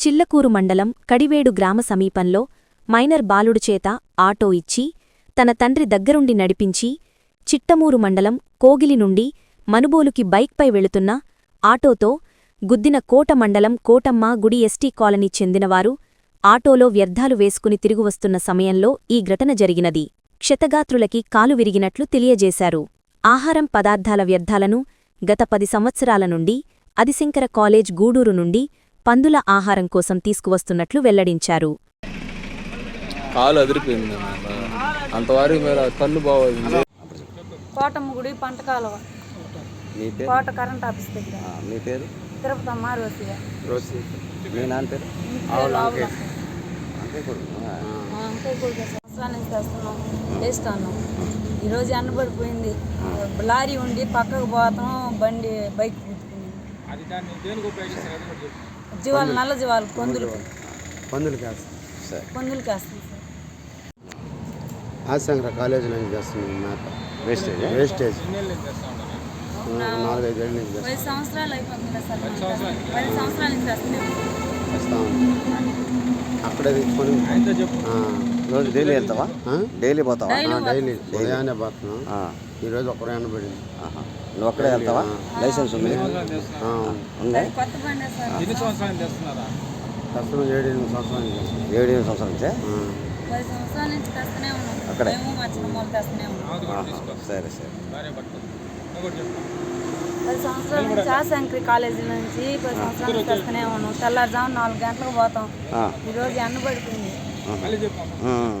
చిల్లకూరు మండలం కడివేడు గ్రామ సమీపంలో మైనర్ బాలుడు చేత ఆటో ఇచ్చి తన తండ్రి దగ్గరుండి నడిపించి చిట్టమూరు మండలం కోగిలి నుండి మనుబోలుకి బైక్పై వెళుతున్న ఆటోతో గుద్దిన కోట మండలం కోటమ్మ గుడి ఎస్టీ కాలనీ చెందినవారు ఆటోలో వ్యర్థాలు వేసుకుని తిరుగువస్తున్న సమయంలో ఈ ఘటన జరిగినది. క్షతగాత్రులకి కాలు విరిగినట్లు తెలియజేశారు. ఆహారం పదార్థాల వ్యర్థాలను గత పది సంవత్సరాల నుండి అదిశంకర కాలేజ్ గూడూరు నుండి పందుల ఆహారం కోసం తీసుకువస్తున్నట్లు వెల్లడించారు. కాలు అదిరిపోయింది అంతవరకు మీరు కళ్ళు బాగుంది కోటమ్మ గుడి పంట కాలువ. మీ పేరు? కోట కరెంట్ ఆఫీస్ దగ్గర. ఆ, మీ పేరు? తిరుపతి అమ్మ రోసిగా మీ నాన్న పేరు? అంతే కొడుకు ఆ, అంతే కూడా సంవత్సరాల నుంచి తెస్తున్నాం వేస్తున్నాం ఈరోజు ఎండబడిపోయింది. లారీ ఉండి పక్కకు పోతాం బండి బైక్. జీవాలు నల్ల జీవాలు పందులు. పందులు పందులు కాస్తాం సార్ ఆశంకర కాలేజీలో నుంచి చేస్తున్నాం మేత వేస్టేజ్ వేస్టేజ్ నాలుగైదు ఏళ్ళ నుంచి పది సంవత్సరాలు అయిపోతుంది సార్ మనం తెస్తాం. పది సంవత్సరాల నుంచి తెస్తున్నాం చేస్తా ఉన్నాం. అక్కడే తెచ్చుకొని రోజు డైలీ వెళ్తావా? ఆ? డైలీ పోతావా? డైలీ ఉదయాన్నే పోతున్నాం. ఆ, ఈరోజు ఒక్కడే ఎండబడింది ఆహా. నువ్వు అక్కడే వెళ్తావా? లైసెన్స్ ఉంది. ఉందా. ప్రస్తుతం ఏడు ఎనిమిది సంవత్సరాల. ఏడు ఎనిమిది సంవత్సరాల నుంచే? అక్కడే? సరే సరే. పది సంవత్సరాల నుంచి ఆశంకరి కాలేజీ నుంచి పది సంవత్సరాల నుంచి తెస్తూనే ఉన్నాం. తెల్లారుజాము నాలుగు గంటలకు పోతాం. ఈరోజు ఎండబడిపోయింది ఉమ్.